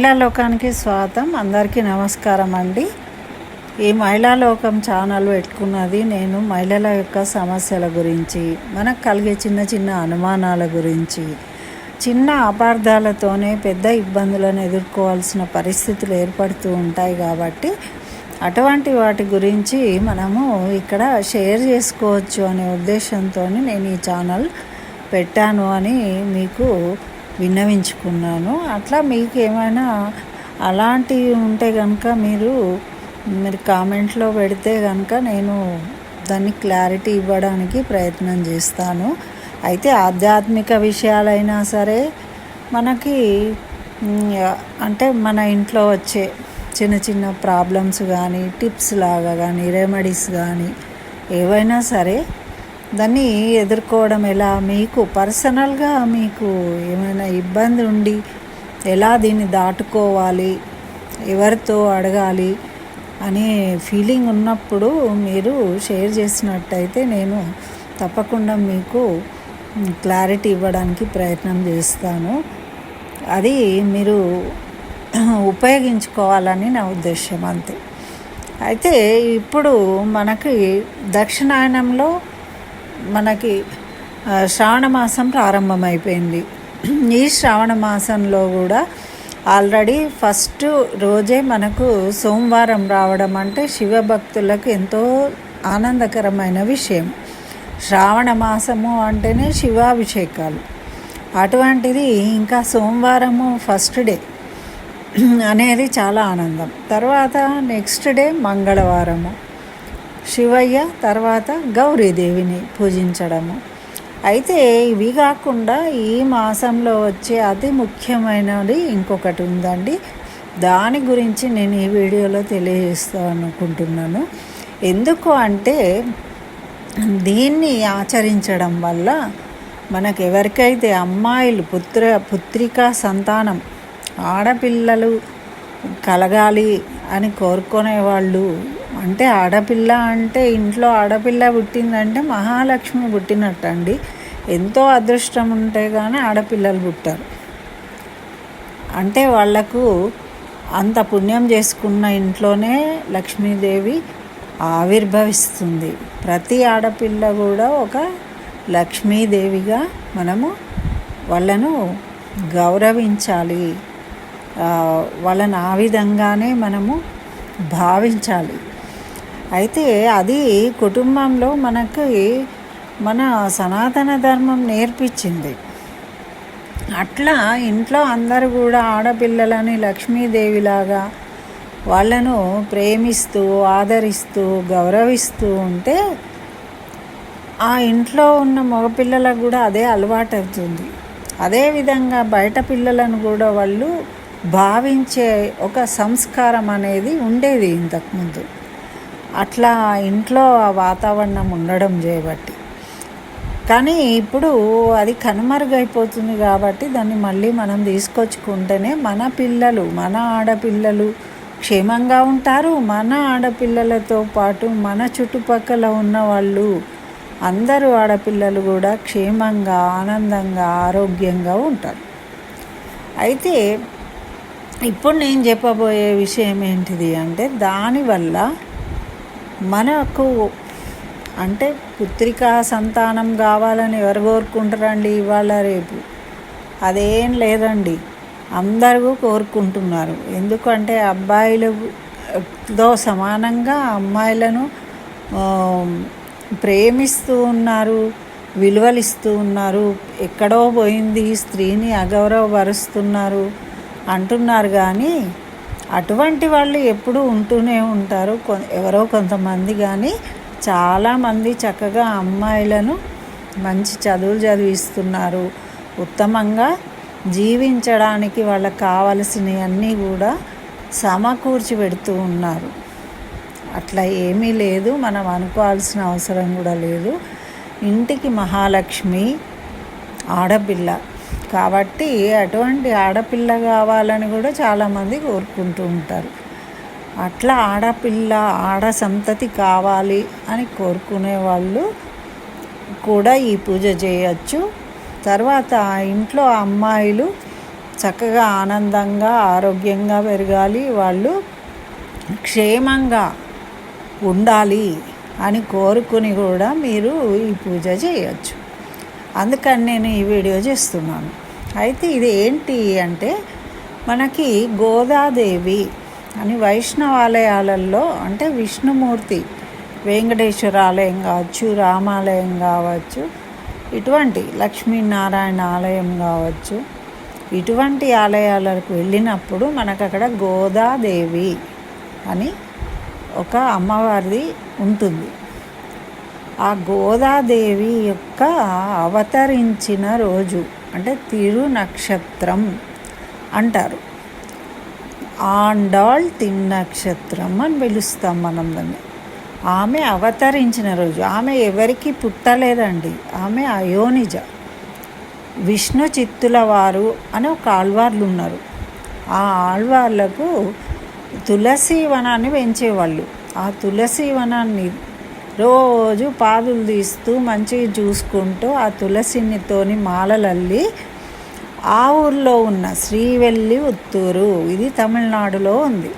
మహిళా లోకానికి స్వాగతం. అందరికీ నమస్కారం అండి. ఈ మహిళా లోకం ఛానల్ పెట్టుకున్నది నేను మహిళల యొక్క సమస్యల గురించి మనకు కలిగే చిన్న చిన్న అనుమానాల గురించి. చిన్న అపార్థాలతోనే పెద్ద ఇబ్బందులను ఎదుర్కోవాల్సిన పరిస్థితులు ఏర్పడుతూ ఉంటాయి కాబట్టి అటువంటి వాటి గురించి మనము ఇక్కడ షేర్ చేసుకోవచ్చు అనే ఉద్దేశంతో నేను ఈ ఛానల్ పెట్టాను అని మీకు విన్నవించుకున్నాను. అట్లా మీకు ఏమైనా అలాంటివి ఉంటే కనుక మీరు మీరు కామెంట్లో పెడితే కనుక నేను దాన్ని క్లారిటీ ఇవ్వడానికి ప్రయత్నం చేస్తాను. అయితే ఆధ్యాత్మిక విషయాలైనా సరే మనకి అంటే మన ఇంట్లో వచ్చే చిన్న చిన్న ప్రాబ్లమ్స్ కానీ టిప్స్ లాగా కానీ రెమెడీస్ కానీ ఏవైనా సరే దాన్ని ఎదుర్కోవడం ఎలా? మీకు పర్సనల్గా మీకు ఏమైనా ఇబ్బంది ఉండి ఎలా దీన్ని దాటుకోవాలి? ఎవరితో అడగాలి? అనే ఫీలింగ్ ఉన్నప్పుడు మీరు షేర్ చేసినట్టయితే నేను తప్పకుండా మీకు క్లారిటీ ఇవ్వడానికి ప్రయత్నం చేస్తాను. అది మీరు ఉపయోగించుకోవాలని నా ఉద్దేశం అంతే. అయితే ఇప్పుడు మనకి దక్షిణాయనంలో మనకి శ్రావణమాసం శ్రావణ మాసం ప్రారంభమైపోయింది. ఈ శ్రావణ మాసంలో కూడా ఆల్రెడీ ఫస్ట్ రోజే మనకు సోమవారం రావడం అంటే శివభక్తులకు ఎంతో ఆనందకరమైన విషయం. శ్రావణ మాసము అంటేనే శివాభిషేకాలు. అటువంటిది ఇంకా సోమవారము ఫస్ట్ డే అనేది చాలా ఆనందం. తర్వాత నెక్స్ట్ డే మంగళవారము. శివయ్య తర్వాత గౌరీదేవిని పూజించడము. అయితే ఇవి కాకుండా ఈ మాసంలో వచ్చే అతి ముఖ్యమైనది ఇంకొకటి ఉందండి. దాని గురించి నేను ఈ వీడియోలో తెలియజేస్తాను అనుకుంటున్నాను. ఎందుకు అంటే దీన్ని ఆచరించడం వల్ల మనకు ఎవరికైతే అమ్మాయిలు పుత్ర పుత్రికా సంతానం ఆడపిల్లలు కలగాలి అని కోరుకునే వాళ్ళు అంటే ఆడపిల్ల అంటే ఇంట్లో ఆడపిల్ల పుట్టిందంటే మహాలక్ష్మి పుట్టినట్టండి. ఎంతో అదృష్టం ఉంటే కానీ ఆడపిల్లలు పుట్టారు. అంటే వాళ్ళకు అంత పుణ్యం చేసుకున్న ఇంట్లోనే లక్ష్మీదేవి ఆవిర్భవిస్తుంది. ప్రతి ఆడపిల్ల కూడా ఒక లక్ష్మీదేవిగా మనము వాళ్ళను గౌరవించాలి. వాళ్ళని ఆ విధంగానే మనము భావించాలి. అయితే అది కుటుంబంలో మనకి మన సనాతన ధర్మం నేర్పించింది. అట్లా ఇంట్లో అందరు కూడా ఆడపిల్లలని లక్ష్మీదేవిలాగా వాళ్ళను ప్రేమిస్తూ ఆదరిస్తూ గౌరవిస్తూ ఉంటే ఆ ఇంట్లో ఉన్న మగపిల్లలకు కూడా అదే అలవాటు అవుతుంది అదేవిధంగా బయట పిల్లలను కూడా వాళ్ళు భావించే ఒక సంస్కారం అనేది ఉండేది ఇంతకుముందు అట్లా ఇంట్లో ఆ వాతావరణం ఉండడం చేయబట్టి కానీ ఇప్పుడు అది కనుమరుగైపోతుంది కాబట్టి దాన్ని మళ్ళీ మనం తీసుకొచ్చుకుంటేనే మన పిల్లలు మన ఆడపిల్లలు క్షేమంగా ఉంటారు. మన ఆడపిల్లలతో పాటు మన చుట్టుపక్కల ఉన్న వాళ్ళు అందరూ ఆడపిల్లలు కూడా క్షేమంగా ఆనందంగా ఆరోగ్యంగా ఉంటారు. అయితే ఇప్పుడు నేను చెప్పబోయే విషయం ఏంటిది అంటే దానివల్ల మనకు అంటే పుత్రికా సంతానం కావాలని ఎవరు కోరుకుంటారండి ఇవాళ రేపు? అదేం లేదండి. అందరూ కోరుకుంటున్నారు. ఎందుకంటే అబ్బాయిలతో సమానంగా అమ్మాయిలను ప్రేమిస్తూ ఉన్నారు విలువలిస్తూ ఉన్నారు. ఎక్కడో పోయింది స్త్రీని అగౌరవపరుస్తున్నారు అంటున్నారు కానీ అటువంటి వాళ్ళు ఎప్పుడూ ఉంటూనే ఉంటారు. కొ- ఎవరో కొంతమంది కానీ చాలామంది చక్కగా అమ్మాయిలను మంచి చదువులు చదివిస్తున్నారు. ఉత్తమంగా జీవించడానికి వాళ్ళకి కావలసినవన్నీ కూడా సమకూర్చి పెడుతూ ఉన్నారు. అట్లా ఏమీ లేదు. మనం అనుకోవాల్సిన అవసరం కూడా లేదు. ఇంటికి మహాలక్ష్మి ఆడపిల్ల. కాబట్టి అటువంటి ఆడపిల్ల కావాలని కూడా చాలామంది కోరుకుంటూ ఉంటారు. అట్లా ఆడపిల్ల ఆడ సంతతి కావాలి అని కోరుకునే వాళ్ళు కూడా ఈ పూజ చేయొచ్చు. తర్వాత ఆ ఇంట్లో అమ్మాయిలు చక్కగా ఆనందంగా ఆరోగ్యంగా పెరగాలి. వాళ్ళు క్షేమంగా ఉండాలి అని కోరుకుని కూడా మీరు ఈ పూజ చేయొచ్చు. అందుకని నేను ఈ వీడియో చేస్తున్నాను. అయితే ఇది ఏంటి అంటే మనకి గోదాదేవి అని వైష్ణవాలయాలలో అంటే విష్ణుమూర్తి వెంకటేశ్వర ఆలయం కావచ్చు రామాలయం కావచ్చు ఇటువంటి లక్ష్మీనారాయణ ఆలయం కావచ్చు ఇటువంటి ఆలయాలకు వెళ్ళినప్పుడు మనకు అక్కడ గోదాదేవి అని ఒక అమ్మవారిది ఉంటుంది. ఆ గోదాదేవి యొక్క అవతరించిన రోజు అంటే తిరు నక్షత్రం అంటారు. ఆండాళ్ తిన్ నక్షత్రం అని పిలుస్తాం మనం దాన్ని. ఆమె అవతరించిన రోజు ఆమె ఎవరికి పుట్టలేదండి. ఆమె అయోనిజ. విష్ణు చిత్తుల వారు అని ఒక ఆళ్వార్లు ఉన్నారు. ఆ ఆళ్వార్లకు తులసి వనాన్ని పెంచేవాళ్ళు. ఆ తులసి వనాన్ని రోజు పాదులు తీస్తూ మంచిగా చూసుకుంటూ ఆ తులసినితోని మాలలల్లి ఆ ఊర్లో ఉన్న శ్రీవెల్లి ఉత్తూరు. ఇది తమిళనాడులో ఉంది.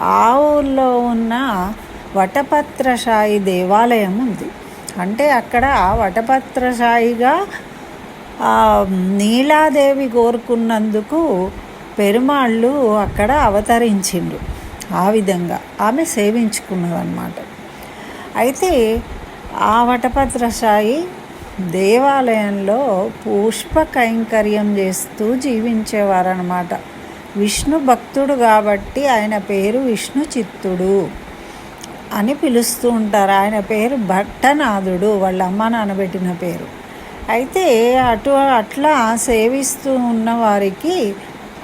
ఆ ఊర్లో ఉన్న వటపత్రశాయి దేవాలయం ఉంది. అంటే అక్కడ వటపత్రశాయిగా నీలాదేవి కోరుకున్నందుకు పెరుమాళ్ళు అక్కడ అవతరించిండ్రు. ఆ విధంగా ఆమె సేవించుకున్నదన్నమాట. అయితే ఆ వటపత్రశాయి దేవాలయంలో పుష్ప కైంకర్యం చేస్తూ జీవించేవారనమాట విష్ణు భక్తుడు కాబట్టి ఆయన పేరు విష్ణు చిత్తుడు అని పిలుస్తూ ఉంటారు. ఆయన పేరు భట్టనాథుడు వాళ్ళ అమ్మ నాన్నబెట్టిన పేరు. అయితే అటు అట్లా సేవిస్తూ ఉన్న వారికి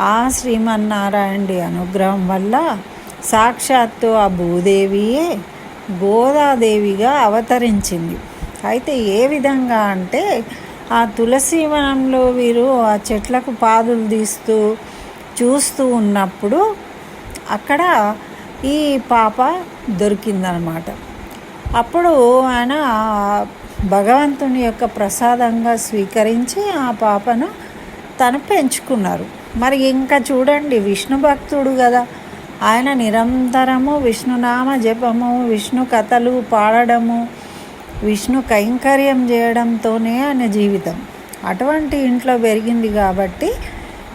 ఆ శ్రీమన్నారాయణి అనుగ్రహం వల్ల సాక్షాత్తు ఆ భూదేవియే గోదాదేవిగా అవతరించింది. అయితే ఏ విధంగా అంటే ఆ తులసి వనంలో వీరు ఆ చెట్లకు పాదులు తీస్తూ చూస్తూ ఉన్నప్పుడు అక్కడ ఈ పాప దొరికిందనమాట. అప్పుడు ఆయన భగవంతుని యొక్క ప్రసాదంగా స్వీకరించి ఆ పాపను తను పెంచుకున్నారు. మరి ఇంకా చూడండి విష్ణు భక్తుడు కదా ఆయన నిరంతరము విష్ణునామ జపము విష్ణు కథలు పాడడము విష్ణు కైంకర్యం చేయడంతోనే ఆయన జీవితం. అటువంటి ఇంట్లో పెరిగింది కాబట్టి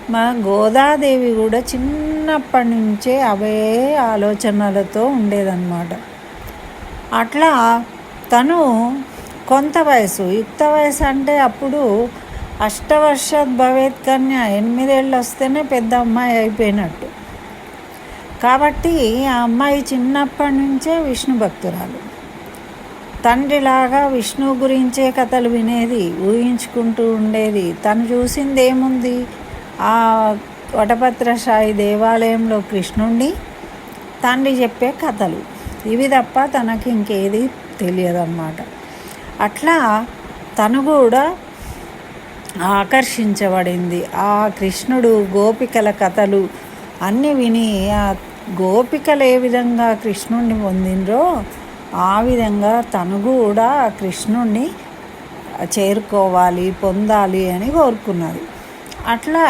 మా గోదాదేవి కూడా చిన్నప్పటి నుంచే అవే ఆలోచనలతో ఉండేదన్నమాట. అట్లా తను కొంత వయసు యుక్త వయసు అంటే అప్పుడు అష్టవర్షాత్ భవేత్ కన్య ఎనిమిదేళ్ళు వస్తేనే పెద్ద అమ్మాయి అయిపోయినట్టు. కాబట్టి ఆ అమ్మాయి చిన్నప్పటి నుంచే విష్ణు భక్తురాలు. తండ్రిలాగా విష్ణు గురించే కథలు వినేది ఊహించుకుంటూ ఉండేది. తను చూసింది ఏముంది ఆ వటపత్రశాయి దేవాలయంలో కృష్ణుణ్ణి తండ్రి చెప్పే కథలు. ఇవి తప్ప తనకి ఇంకేది తెలియదన్నమాట. అట్లా తను కూడా ఆకర్షించబడింది. ఆ కృష్ణుడు గోపికల కథలు అన్నీ విని ఆ గోపికలు ఏ విధంగా కృష్ణుణ్ణి పొందినరో ఆ విధంగా తను కూడా కృష్ణుణ్ణి చేరుకోవాలి పొందాలి అని కోరుకున్నది. అట్లా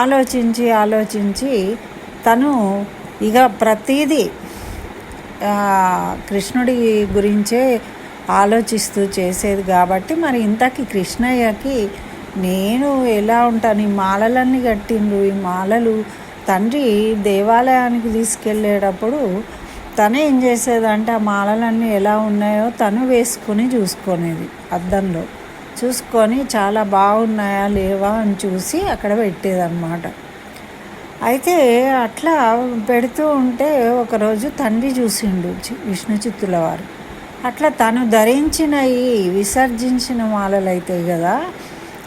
ఆలోచించి ఆలోచించి తను ఇక ప్రతీదీ కృష్ణుడి గురించే ఆలోచిస్తూ చేసేది కాబట్టి మరి ఇంతకీ కృష్ణయ్యకి నేను ఎలా ఉంటాను? ఈ మాలలన్నీ కట్టిండ్రు ఈ మాలలు తండ్రి దేవాలయానికి తీసుకెళ్ళేటప్పుడు తను ఏం చేసేదంటే ఆ మాలలన్నీ ఎలా ఉన్నాయో తను వేసుకొని చూసుకునేది అద్దంలో. చూసుకొని చాలా బాగున్నాయా లేవా అని చూసి అక్కడ పెట్టేదన్నమాట. అయితే అట్లా పెడుతూ ఉంటే ఒకరోజు తండ్రి చూసిండు విష్ణు చిత్తుల వారు. అట్లా తను ధరించిన ఈ విసర్జించిన మాలలు అవుతాయి కదా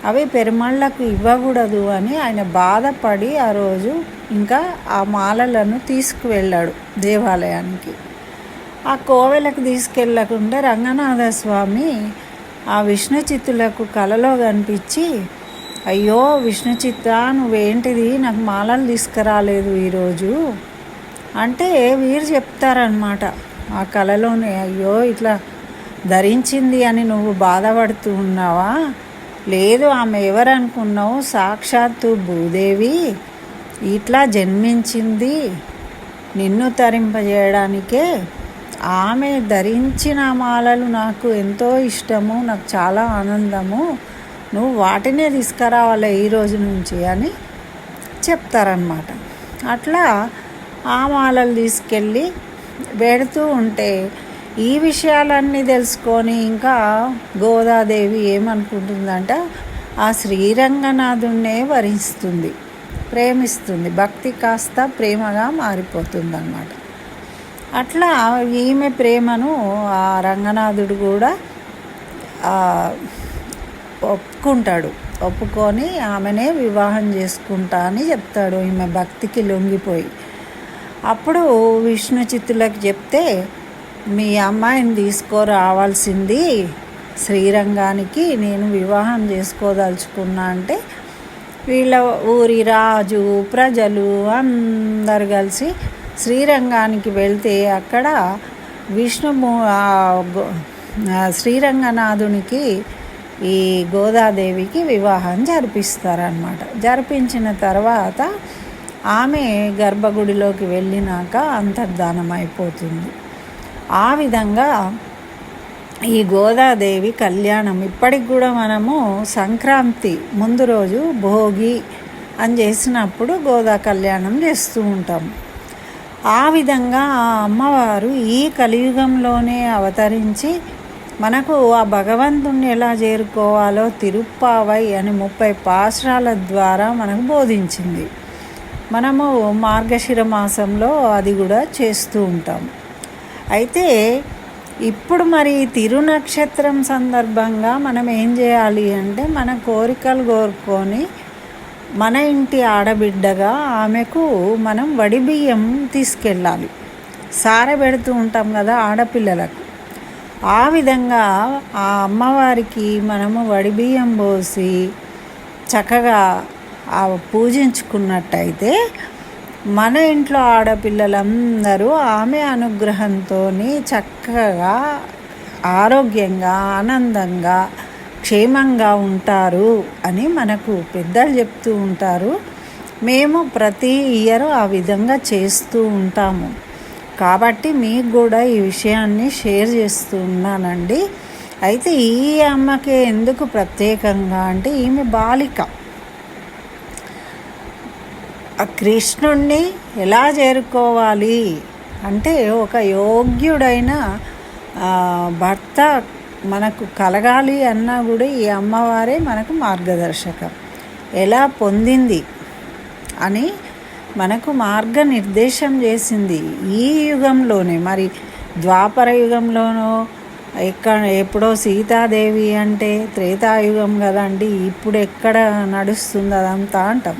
అవి పెరుమాళ్ళకు ఇవ్వకూడదు అని ఆయన బాధపడి ఆ రోజు ఇంకా ఆ మాలలను తీసుకువెళ్ళాడు దేవాలయానికి. ఆ కోవెలకు తీసుకెళ్ళకుండా రంగనాథ స్వామి ఆ విష్ణు చిత్తులకు కలలో కనిపించి అయ్యో విష్ణు చిత్త నువ్వేంటిది? నాకు మాలలు తీసుకురాలేదు ఈరోజు అంటే వీరు చెప్తారనమాట ఆ కళలోనే అయ్యో ఇట్లా ధరించింది అని నువ్వు బాధపడుతూ ఉన్నావా? లేదు ఆమె ఎవరనుకున్నావు? సాక్షాత్తు భూదేవి. ఇట్లా జన్మించింది నిన్ను తరింపజేయడానికే. ఆమె ధరించిన మాలలు నాకు ఎంతో ఇష్టము నాకు చాలా ఆనందము. నువ్వు వాటినే తీసుకురావాలి ఈ రోజు నుంచి అని చెప్తారనమాట అట్లా ఆ మాలలు తీసుకెళ్ళి పెడుతూ ఉంటే ఈ విషయాలన్నీ తెలుసుకొని ఇంకా గోదాదేవి ఏమనుకుంటుందంట ఆ శ్రీరంగనాథుణ్ణే వరిస్తుంది ప్రేమిస్తుంది భక్తి కాస్త ప్రేమగా మారిపోతుందన్నమాట. అట్లా ఈమె ప్రేమను ఆ రంగనాథుడు కూడా ఒప్పుకుంటాడు. ఒప్పుకొని ఆమెనే వివాహం చేసుకుంటా అని చెప్తాడు. ఈమె భక్తికి లొంగిపోయి. అప్పుడు విష్ణు చిత్తులకు చెప్తే మీ అమ్మాయిని తీసుకురావాల్సింది శ్రీరంగానికి. నేను వివాహం చేసుకోదలుచుకున్నా అంటే వీళ్ళ ఊరి రాజు ప్రజలు అందరు కలిసి శ్రీరంగానికి వెళ్తే అక్కడ విష్ణుము శ్రీరంగనాథునికి ఈ గోదాదేవికి వివాహం జరిపిస్తారనమాట జరిపించిన తర్వాత ఆమె గర్భగుడిలోకి వెళ్ళినాక అంతర్ధానం అయిపోతుంది ఆ విధంగా ఈ గోదాదేవి కళ్యాణం ఇప్పటికి కూడా మనము సంక్రాంతి ముందు రోజు భోగి అని చేసినప్పుడు గోదా కళ్యాణం చేస్తూ ఉంటాం. ఆ విధంగా ఆ అమ్మవారు ఈ కలియుగంలోనే అవతరించి మనకు ఆ భగవంతుణ్ణి ఎలా చేరుకోవాలో తిరుప్పావై అని ముప్పై పాశ్రాల ద్వారా మనకు బోధించింది. మనము మార్గశిర మాసంలో అది కూడా చేస్తూ ఉంటాం. అయితే ఇప్పుడు మరి తిరునక్షత్రం సందర్భంగా మనం ఏం చేయాలి అంటే మన కోరికలు కోరుకొని మన ఇంటి ఆడబిడ్డగా ఆమెకు మనం వడి బియ్యం తీసుకెళ్ళాలి. సార పెడుతూ ఉంటాం కదా ఆడపిల్లలకు. ఆ విధంగా ఆ అమ్మవారికి మనము వడి బియ్యం పోసి చక్కగా ఆ పూజించుకున్నట్టయితే మన ఇంట్లో ఆడపిల్లలందరూ ఆమె అనుగ్రహంతో చక్కగా ఆరోగ్యంగా ఆనందంగా క్షేమంగా ఉంటారు అని మనకు పెద్దలు చెప్తూ ఉంటారు. మేము ప్రతి ఇయర్ ఆ విధంగా చేస్తూ ఉంటాము. కాబట్టి మీకు కూడా ఈ విషయాన్ని షేర్ చేస్తూ ఉన్నానండి. అయితే ఈ అమ్మకి ఎందుకు ప్రత్యేకంగా అంటే ఈమె బాలిక. ఆ కృష్ణుణ్ణి ఎలా చేరుకోవాలి? అంటే ఒక యోగ్యుడైన భర్త మనకు కలగాలి అన్నా కూడా ఈ అమ్మవారే మనకు మార్గదర్శకం. ఎలా పొందింది అని మనకు మార్గనిర్దేశం చేసింది ఈ యుగంలోనే. మరి ద్వాపర యుగంలోనో ఎక్కడ ఎప్పుడో సీతాదేవి అంటే త్రేతాయుగం కదండి ఇప్పుడు ఎక్కడ నడుస్తుంది అదంతా అంటాం.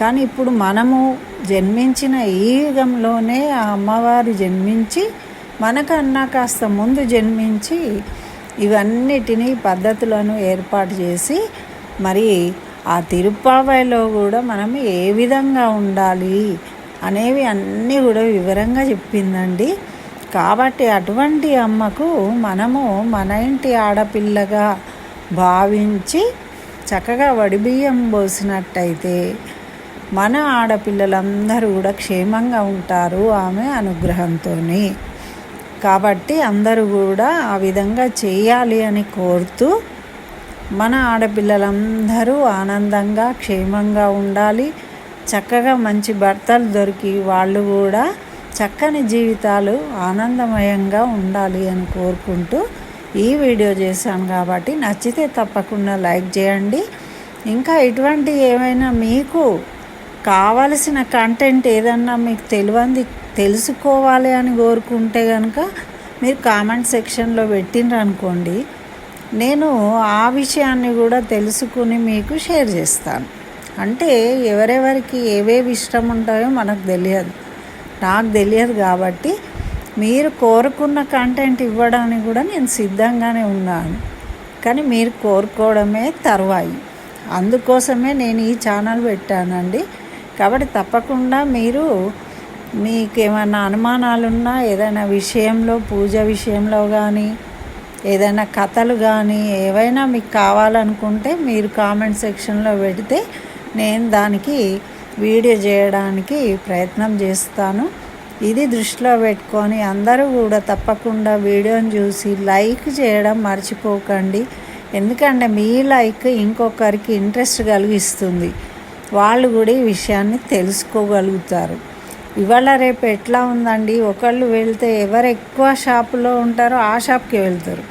కానీ ఇప్పుడు మనము జన్మించిన ఈ యుగంలోనే ఆ అమ్మవారు జన్మించి మనకన్నా కాస్త ముందు జన్మించి ఇవన్నిటినీ పద్ధతులను ఏర్పాటు చేసి మరి ఆ తిరుప్పావైలో కూడా మనం ఏ విధంగా ఉండాలి అనేవి అన్నీ కూడా వివరంగా చెప్పిందండి. కాబట్టి అటువంటి అమ్మకు మనము మన ఇంటి ఆడపిల్లగా భావించి చక్కగా వడిబియ్యం పోసినట్టయితే మన ఆడపిల్లలందరూ కూడా క్షేమంగా ఉంటారు ఆమె అనుగ్రహంతో కాబట్టి అందరూ కూడా ఆ విధంగా చేయాలి అని కోరుతూ మన ఆడపిల్లలందరూ ఆనందంగా క్షేమంగా ఉండాలి. చక్కగా మంచి భర్తలు దొరికి వాళ్ళు కూడా చక్కని జీవితాలు ఆనందమయంగా ఉండాలి అని కోరుకుంటూ ఈ వీడియో చేశాను కాబట్టి నచ్చితే తప్పకుండా లైక్ చేయండి. ఇంకా ఇటువంటి ఏమైనా మీకు కావలసిన కంటెంట్ ఏదన్నా మీకు తెలియంది తెలుసుకోవాలి అని కోరుకుంటే కనుక మీరు కామెంట్ సెక్షన్లో పెట్టిండ్రు అనుకోండి నేను ఆ విషయాన్ని కూడా తెలుసుకుని మీకు షేర్ చేస్తాను. అంటే ఎవరెవరికి ఏవేవి ఇష్టం ఉంటాయో మనకు తెలియదు. నాకు తెలియదు కాబట్టి మీరు కోరుకున్న కంటెంట్ ఇవ్వడానికి కూడా నేను సిద్ధంగానే ఉన్నాను. కానీ మీరు కోరుకోవడమే తర్వాయి. అందుకోసమే నేను ఈ ఛానల్ పెట్టానండి. కాబట్టి తప్పకుండా మీరు మీకు ఏమైనా అనుమానాలున్నా ఏదైనా విషయంలో పూజ విషయంలో కానీ ఏదైనా కథలు కానీ ఏవైనా మీకు కావాలనుకుంటే మీరు కామెంట్ సెక్షన్లో పెడితే నేను దానికి వీడియో చేయడానికి ప్రయత్నం చేస్తాను. ఇది దృష్టిలో పెట్టుకొని అందరూ కూడా తప్పకుండా వీడియోని చూసి లైక్ చేయడం మర్చిపోకండి. ఎందుకంటే మీ లైక్ ఇంకొకరికి ఇంట్రెస్ట్ కలిగిస్తుంది. వాళ్ళు కూడా ఈ విషయాన్ని తెలుసుకోగలుగుతారు. ఇవాళ రేపు ఎట్లా ఉందండి? ఒకళ్ళు వెళ్తే ఎవరు ఎక్కువ షాపులో ఉంటారో ఆ షాప్కి వెళ్తారు.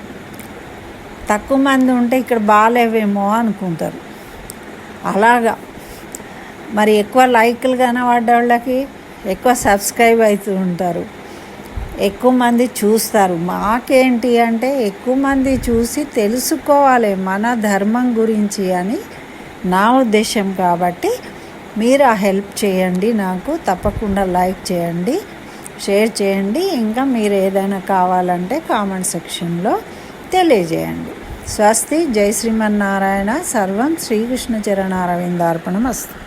తక్కువ మంది ఉంటే ఇక్కడ బాగాలేవేమో అనుకుంటారు. అలాగా. మరి ఎక్కువ లైక్లు కనబడ్డ వాళ్ళకి ఎక్కువ సబ్స్క్రైబ్ అవుతూ ఉంటారు. ఎక్కువ మంది చూస్తారు. మాకేంటి అంటే ఎక్కువ మంది చూసి తెలుసుకోవాలి మన ధర్మం గురించి అని నా ఉద్దేశం కాబట్టి మీరు ఆ హెల్ప్ చేయండి నాకు తప్పకుండా లైక్ చేయండి షేర్ చేయండి ఇంకా మీరు ఏదైనా కావాలంటే కామెంట్ సెక్షన్లో తెలియజేయండి. స్వస్తి జై శ్రీమన్నారాయణ సర్వం శ్రీకృష్ణ చరణారవిందార్పణం వస్తుంది